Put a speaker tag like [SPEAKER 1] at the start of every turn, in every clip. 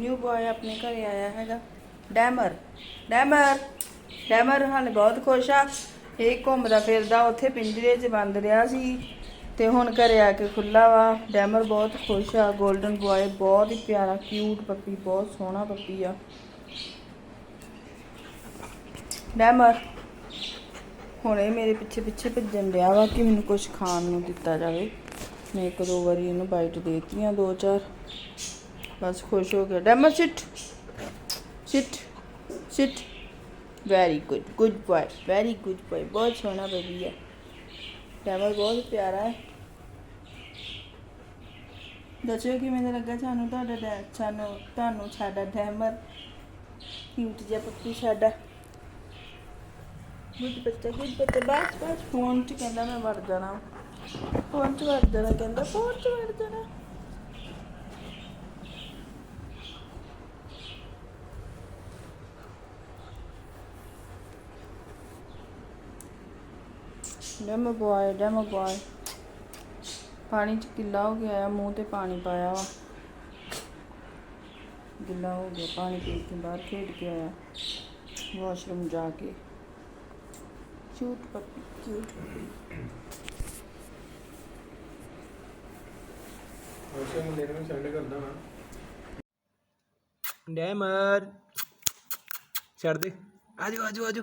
[SPEAKER 1] New boy ਆਪਣੇ ਘਰੇ ਆਇਆ ਹੈਗਾ। ਡੈਮਰ ਡੈਮਰ ਡੈਮਰ ਹਾਲੇ ਬਹੁਤ ਖੁਸ਼ ਆ। ਇਹ ਘੁੰਮਦਾ ਫਿਰਦਾ ਉੱਥੇ ਪਿੰਜਰੇ 'ਚ ਬੰਦ ਰਿਹਾ ਸੀ ਤੇ ਹੁਣ ਘਰੇ ਆ ਕੇ ਖੁੱਲਾ ਵਾ। ਡੈਮਰ ਬਹੁਤ ਖੁਸ਼ ਆ। 골ਡਨ ਬॉय ਬਹੁਤ ਹੀ ਪਿਆਰਾ ਕਿਊਟ ਪੱਪੀ ਬਹੁਤ ਸੋਹਣਾ ਪੱਪੀ ਆ। ਡੈਮਰ ਹੁਣ ਇਹ ਮੇਰੇ ਪਿੱਛੇ ਪਿੱਛੇ ਭੱਜਣ ਰਿਹਾ ਵਾ ਕਿ ਮੈਨੂੰ ਕੁਝ ਖਾਣ ਨੂੰ ਦਿੱਤਾ ਜਾਵੇ। ਮੈਂ ਇੱਕ ਦੋ ਵਾਰੀ ਇਹਨੂੰ ਬਾਈਟ ਦੇਤੀਆਂ, ਦੋ ਚਾਰ। ਬਸ ਖੁਸ਼ ਹੋ ਗਿਆ ਡੈਮਰ sit. Sit. Sit. Very good good boy very good boy ਬਹੁਤ ਸੋਹਣਾ ਬੇਬੀ ਹੈ। ਡੈਮਰ ਬਹੁਤ ਪਿਆਰਾ ਹੈ। ਦੱਸਿਓ ਕਿਵੇਂ ਦਾ ਲੱਗਾ ਤੁਹਾਨੂੰ ਤੁਹਾਡਾ ਡੈ- ਸਾਨੂੰ, ਤੁਹਾਨੂੰ ਸਾਡਾ ਡੈਮਰ? ਕਿਊਟ ਜਿਹਾ ਪੱਪੀ ਸਾਡਾ। ਗੁੱਡ ਬੱਚਾ ਗੁੱਡ ਬੱਚਾ, ਬਸ ਬਸ ਫੋਨ 'ਚ ਕਹਿੰਦਾ ਮੈਂ ਵੜ ਜਾਣਾ। ਫੋਨ 'ਚ ਵੜ ਜਾਣਾ, ਕਹਿੰਦਾ ਫੋਨ 'ਚ ਵੜ ਜਾਣਾ। ਡੈਮੋ ਬॉय ਡੈਮੋ ਬॉय ਪਾਣੀ 'ਚ ਗਿੱਲਾ ਹੋ ਗਿਆ ਆ ਮੂੰਹ ਤੇ ਪਾਣੀ ਪਾਇਆ ਵਾ। ਗਿੱਲਾ ਹੋ ਗਿਆ ਪਾਣੀ ਪੀ ਕੇ ਬਾਹਰ ਖੇਡ ਕੇ ਆਇਆ। ਵਾਸ਼ਰੂਮ ਜਾ ਕੇ। ਕਿਊਟ ਪੱਪੀ ਕਿਊਟ
[SPEAKER 2] ਉਸੇ ਨੂੰ ਸੈਂਡ ਕਰਦਾ ਹਾਂ ਡੈਮਰ। ਛੱਡ ਦੇ। ਆਜੋ ਆਜੋ ਆਜੋ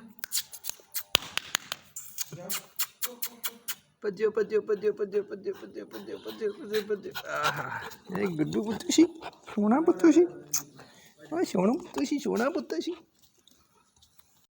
[SPEAKER 2] ਭੱਜੋ ਭੱਜੋ ਭੱਜੋ ਭੱਜੋ ਭੱਜੋ ਭੱਜੋ ਭੱਜੋ ਭੱਜੋ ਭੱਜੋ ਭੱਜੋ ਆਹਾ ਇਹ ਗੁੱਡੂ ਪੁੱਤੂ ਸੀ ਸੋਹਣਾ ਪੁੱਤੂ ਸੀ ਓਏ ਸੋਹਣਾ ਪੁੱਤੂ ਸੀ ਸੋਹਣਾ ਪੁੱਤੂ ਸੀ